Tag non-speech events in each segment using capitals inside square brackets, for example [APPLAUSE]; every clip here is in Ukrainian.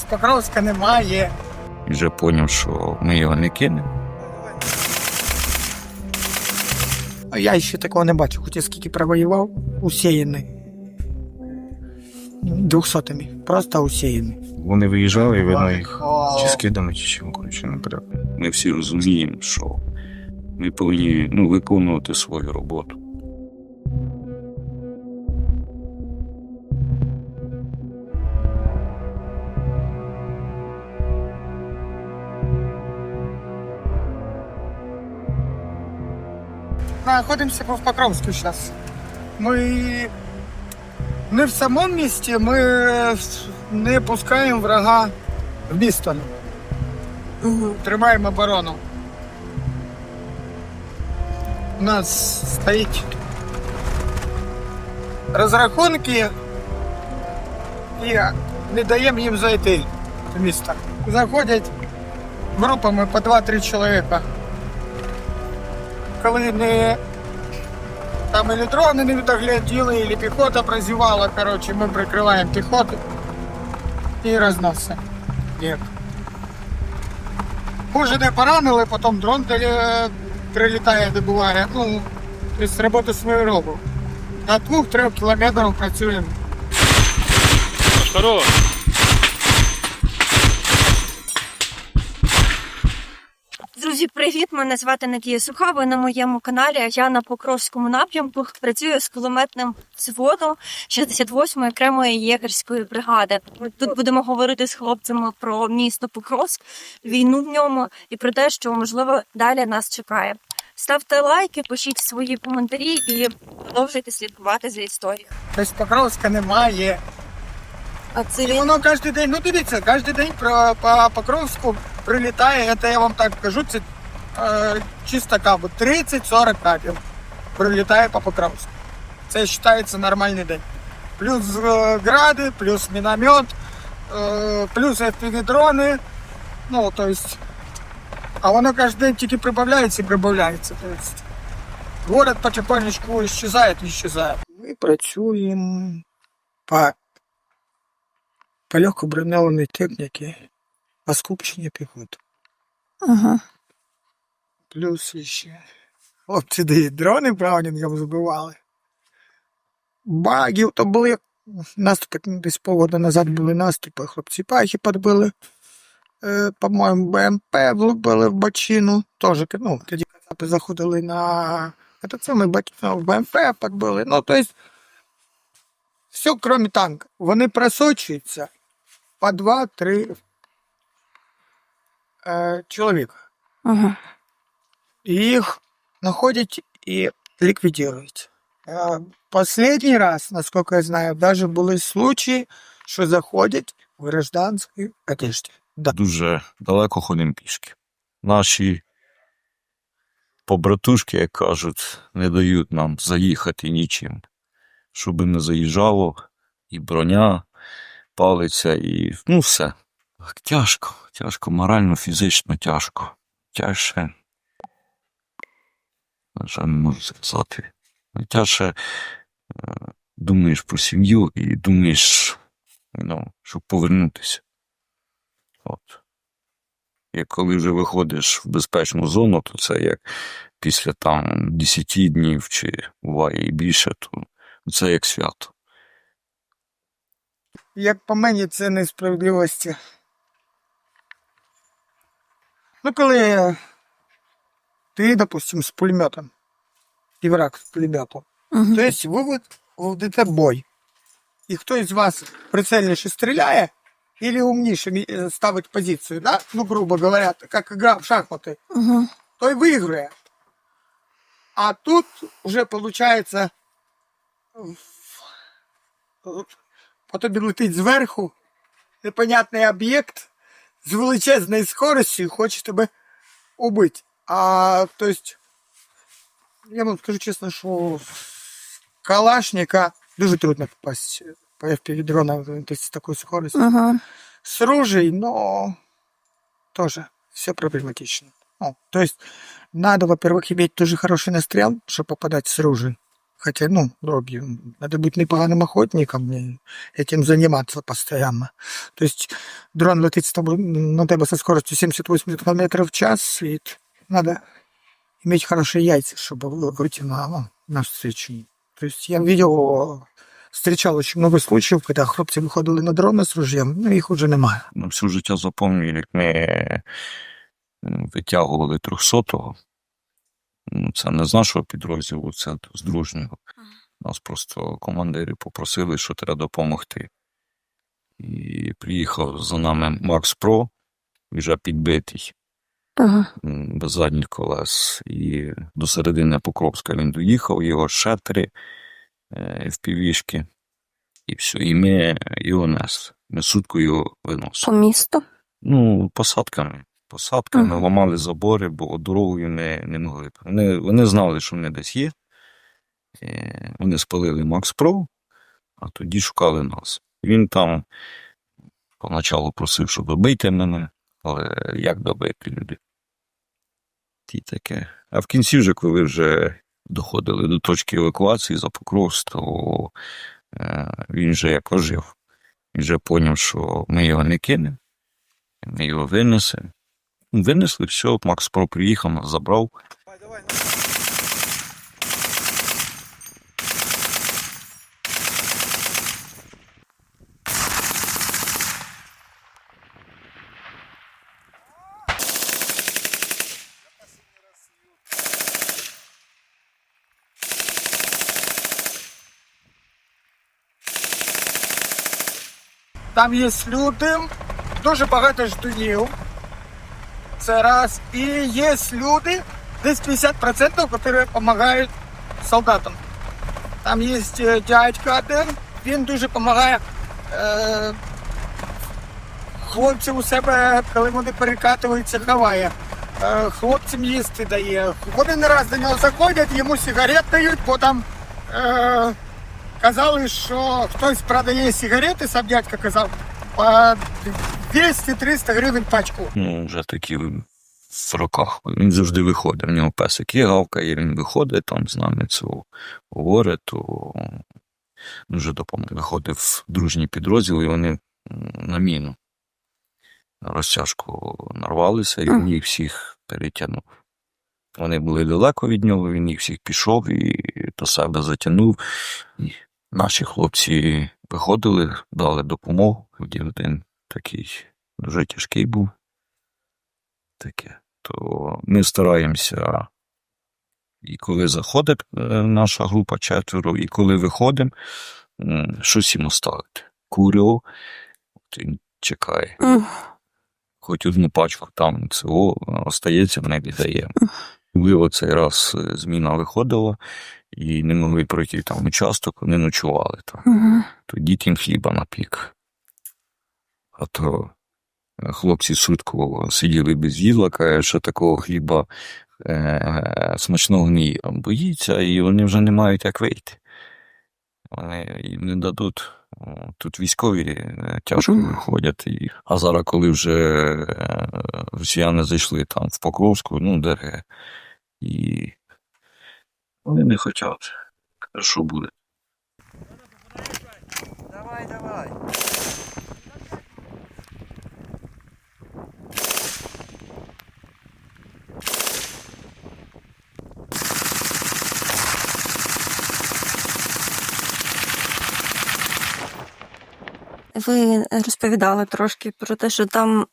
Тобто Покровська немає. І вже зрозумів, що ми його не кинемо. А я ще такого не бачив, хоча скільки провоював, усіяний. Двохсотими. Просто усіяний. Вони виїжджали, і видно їх чи скидами, чи чим, коротше, наперед. Ми всі розуміємо, що ми повинні ну, виконувати свою роботу. Находимся мы в Покровске сейчас. Мы не в самом місті, ми не пускаємо врага в місто. Тримаємо оборону. У нас стоїть розрахунки і не даємо їм зайти в місто. Заходять групами по 2-3 чоловіка коли не там дрони не догляділи, или піхота прозівала, коротше, ми прикриваємо піхоту і розносимо. Як. Може не поранили, потім дрон прилітає, добуває. Ну, тобто роботу свою робив. На двох-трьох кілометрах працюємо. Хорош. Друзі, привіт! Мене звати Надія Суха. Ви на моєму каналі. Я на Покровському напрямку працюю з кулеметним взводом 68-ї окремої єгерської бригади. Тут будемо говорити з хлопцями про місто Покровськ, війну в ньому і про те, що можливо далі нас чекає. Ставте лайки, пишіть свої коментарі і продовжуйте слідкувати за історією. Тобто Покровська немає. А це він воно кожен день, ну дивіться, кожен день про, по Покровську прилітає, це я вам так кажу, це е, чисто кабу, 30-40 капів прилітає по Покровську. Це вважається нормальний день. Плюс е, гради, плюс міномет, е, плюс FPV-дрони. Ну, то есть, а воно кожен день тільки прибавляється і прибавляється. То есть, город потихонечку исчезает и исчезает. Ми працюємо по по легко броньованій техніці, по скупченню піхоти. ага. Плюс ще. Хлопці і дрони браунінгом збивали. Багів то були. Наступи десь погода назад були наступи. Хлопці пахи підбили. Е, по-моєму, БМП влупили в бочину. Теж, ну, тоді кацапи заходили на этот самий бач... ну, в БМП підбили. Ну, то есть, все, крім танка. Вони просочуються по два-три е, чоловіка. Ага. их находят и ликвидируют. А, Последний раз, насколько я знаю, даже были случаи, что заходят в гражданской одежде. Да. Дуже далеко ходимо пішки. Наші побратушки, як кажуть, не дають нам заїхати нічим. Щоб не заїжджало, і броня палиться, і ну все. Тяжко, тяжко, морально, фізично тяжко. Тяжче. Жаль, не можу сказати. Тяжче е, думаєш про сім'ю і думаєш, ну, щоб повернутися. От. І коли вже виходиш в безпечну зону, то це як після там 10 днів чи буває і більше, то це як свято. Як по мені, це несправедливості. Ну, коли ти, допустим, з пулеметом, і враг з пулеметом, Ага. то есть ви вот ведете бой. І хтось з вас прицельніше стріляє, или умніше мі- ставить позицію, да? ну, грубо говоря, как игра в шахматы, Ага. той виграє. А тут вже виходить, по тобі летить зверху непонятний об'єкт з величезною скоростю і хоче тебе убити. А то есть, я вам скажу чесно, що Калашника дуже трудно попасть по FPV дронам з такою скоростю. Ага. С ружей, но тоже все проблематично. Ну, то есть надо, во-первых, иметь тоже хороший настрел, чтобы попадать с ружей. Хотя, ну, дороги. Надо быть непоганым охотником и этим заниматься постоянно. То есть дрон летит с тобой на тебе со скоростью 70-80 км в час, и т- надо иметь хорошие яйца, чтобы выйти на, ну, навстречу. То есть я видел, встречал очень много случаев, когда хлопці виходили на дрони з ружьем, ну їх уже немає. На всю життя запам'ятаю, як ми е, витягували трьохсотого. Ну, Це не з нашого підрозділу, це з дружнього. Нас просто командири попросили, що треба допомогти. І приїхав за нами Макс Про, вже підбитий, Ага. без задніх колес. І до середини Покровська він доїхав, його ще три е, впівішки. І все, і ми його несли. Ми сутку його виносили. місту. Ну, посадками. Посадками Ага. ламали забори, бо дорогою не, не могли. Вони, вони знали, що вони десь є. Е, Вони спалили Макс Про, а тоді шукали нас. Він там поначалу просив, щоб добийте мене, але як добити люди? Ті таке. А в кінці, вже, коли вже доходили до точки евакуації за Покровськ, то е, він вже як ожив. Він вже зрозумів, що ми його не кинемо. Ми його винесли. Винесли, все, Макс Про приїхав, нас забрав. Там є люди, дуже багато ждунів. Це раз. І є люди, десь 50%, які допомагають солдатам. Там є е, дядька один, він дуже допомагає е, хлопцям у себе, коли вони перекатуються, ховає. Е, хлопцям їсти дає. Вони не раз до нього заходять, йому сигарет дають, бо там е, казали, що хтось продає сигарети, сам дядька казав, 200-300 гривень пачку. Ну, вже такі в роках. Він завжди виходить. В нього песик є, гавкає, він виходить, там з нами це говорить, то дуже допомагає. Виходив в дружній підрозділ, і вони на міну. На розтяжку нарвалися, і він їх всіх перетягнув. Вони були далеко від нього, він їх всіх пішов і до себе затягнув. Наші хлопці виходили, дали допомогу. Один такий дуже тяжкий був. Таке. То ми стараємося, і коли заходить е, наша група четверо, і коли виходимо, щось йому ставити. Курю, от він чекає. Хоч одну пачку там цього остається, не віддаємо. Коли оцей раз е, зміна виходила і не могли пройти там участок, вони ночували там. Тоді тим хліба напік. А то е, хлопці швидко сиділи без їдла, каже, що такого хліба е, смачного не боїться, і вони вже не мають як вийти. Вони їм не дадуть. Тут військові е, тяжко виходять. І... А зараз, коли вже е, росіяни зайшли там в Покровську, ну, ДРГ, і вони не хочуть. Що буде? Давай, давай. Ви розповідали трошки про те, що там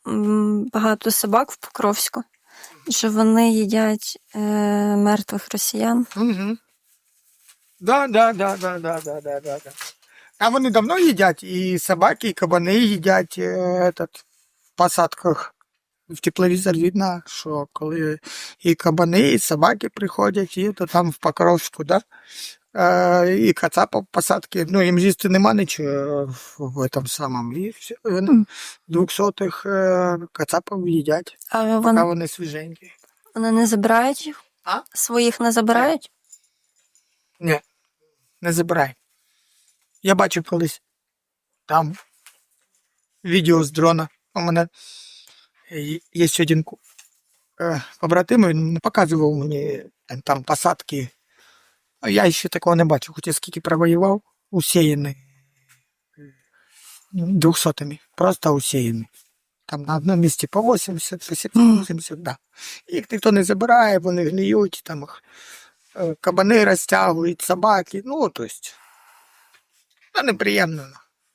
багато собак в Покровську, що вони їдять е, мертвих росіян. Угу. Да, да, да, да, да, да, да, да. А вони давно їдять, і собаки, і кабани їдять е, этот, в посадках. В тепловізор видно, що коли і кабани, і собаки приходять, і то там в Покровську, да? Е, і кацапа в посадці. Ну, їм їсти нема нічого в этом самому. І все, вони двохсотих е, кацапів їдять, А а вони, вони свіженькі. вони не забирають їх? А? Своїх не забирають? Ні, не забирай. Я бачив колись там відео з дрона. У мене є- один е, побратим, він показував мені е, там посадки я ще такого не бачив, хоча скільки провоював, усіяний двохсотими, просто усіяний. Там на одному місці по 80, по 70, 80, да. Їх ніхто не забирає, вони гниють, там е, кабани розтягують, собаки, ну, то есть, та неприємно.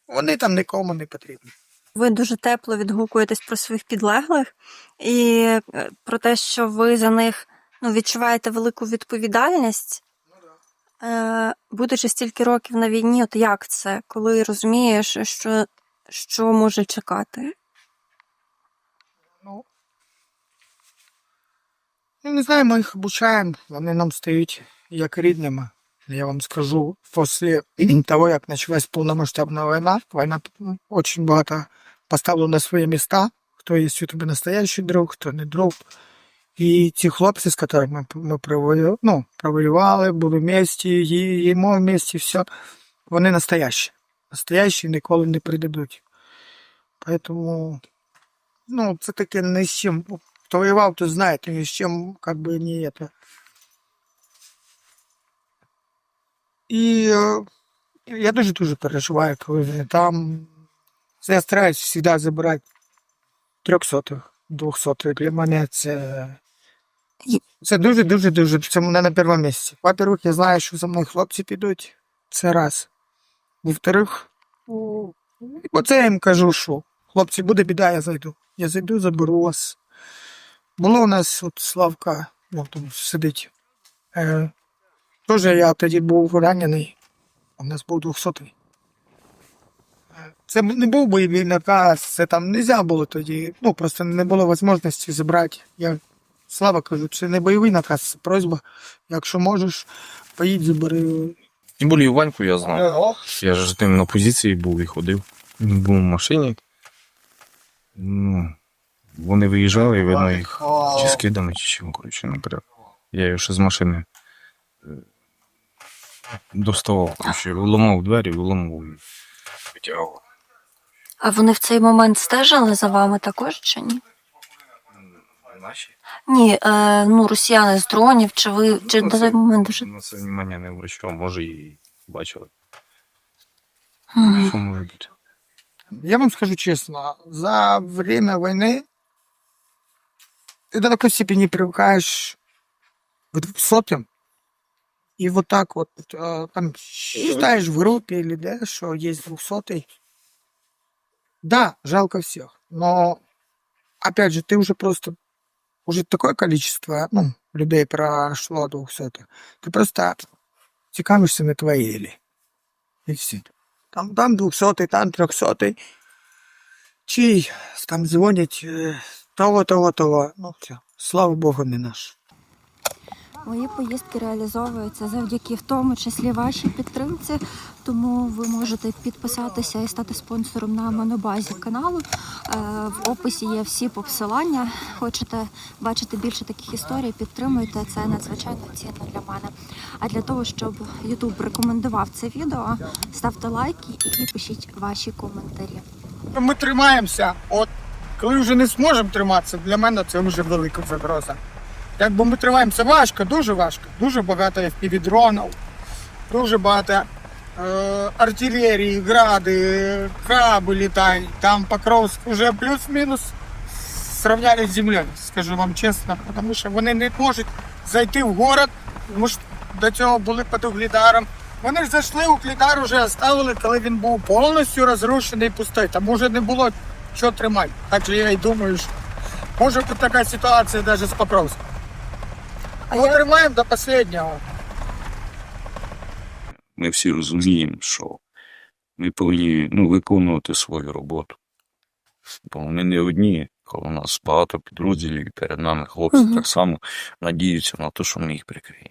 Вони там нікому не потрібні. Ви дуже тепло відгукуєтесь про своїх підлеглих і е, про те, що ви за них ну, відчуваєте велику відповідальність. Е, будучи стільки років на війні, от як це, коли розумієш, що, що може чекати? Ну, не знаю, ми їх обучаємо, вони нам стають як рідними. Я вам скажу, після [CLEARS THROAT] того, як почалась повномасштабна війна, війна ну, дуже багато поставила на свої міста, хто є у тебе настоящий друг, хто не друг. І ці хлопці, з якими ми, ми провоювали, ну, провоювали, були в місті, ї- їмо в місті, все, вони настоящі. Настоящі ніколи не придадуть. Поэтому ну, це таке не з чим. Хто воював, то знає, то ні з чим, как бы, не это. І е, я дуже-дуже переживаю, коли вони там. Це я стараюсь завжди забирати трьохсотих, двохсотих. Для мене це. це дуже-дуже дуже. Це мене на першому місці. Во-первых, я знаю, що за мною хлопці підуть. Це раз. Во-вторых, оце я їм кажу, що хлопці, буде біда, я зайду. Я зайду, заберу вас. Було у нас от Славка, ну, там сидить. Е, Теж я тоді був ранений, в нас був 200 Це не був бойовий наказ, це там не можна було тоді. Ну, просто не було можливості забрати. Я Слава кажу, це не бойовий наказ, це просьба. Якщо можеш, поїдь, забери. Тим більше Ваньку я знав. О, Я ж з ним на позиції був і ходив. Він був в машині. Ну, вони виїжджали, і видно їх чи скидами, чи чим, коротше, наперед. Я його ще з машини е, доставав, коротше, виламав двері, виламав, витягував. А вони в цей момент стежили за вами також чи ні? Наші? Ні, е, ну росіяни з дронів, чи ви чи Ну, до це- той момент вже. На це внимання не обращав, може і бачили. Мгм. Що може бути? Я вам скажу честно, за время войны ты до такой степени привыкаешь к двухсотым, и вот так вот э, там считаешь в группе или да, что есть двухсотый. Да, жалко всех, но опять же, ты уже просто уже такое количество ну, людей прошло двухсотых. Ты просто цікавишся на твоей І все. Там, там 200, там 300. Чий там дзвонять е, того, того, того. Ну, все. Слава Богу, не наш. Мої поїздки реалізовуються завдяки в тому числі вашій підтримці, тому ви можете підписатися і стати спонсором на монобазі каналу. Е, В описі є всі посилання. Хочете бачити більше таких історій, підтримуйте. Це надзвичайно цінно для мене. А для того, щоб YouTube рекомендував це відео, ставте лайки і пишіть ваші коментарі. Ми тримаємося. От коли вже не зможемо триматися, для мене це вже велика загроза. Якби ми тримаємося важко, дуже важко. Дуже багато FPV-дронів, дуже багато е, артилерії, гради, краби літають. Там Покровськ вже плюс-мінус сравняли з землею, скажу вам чесно, тому що вони не можуть зайти в город, тому що до цього були під Углідаром. Вони ж зайшли, Углідар вже оставили, коли він був повністю розрушений і пустий. Там вже не було що тримати. Так я й думаю, що може бути така ситуація навіть з Покровськом. А Ми я- тримаємо до останнього. Ми всі розуміємо, що ми повинні ну, виконувати свою роботу. Бо ми не одні, коли у нас багато підрозділів, і перед нами хлопці угу. так само надіються на те, що ми їх прикриємо.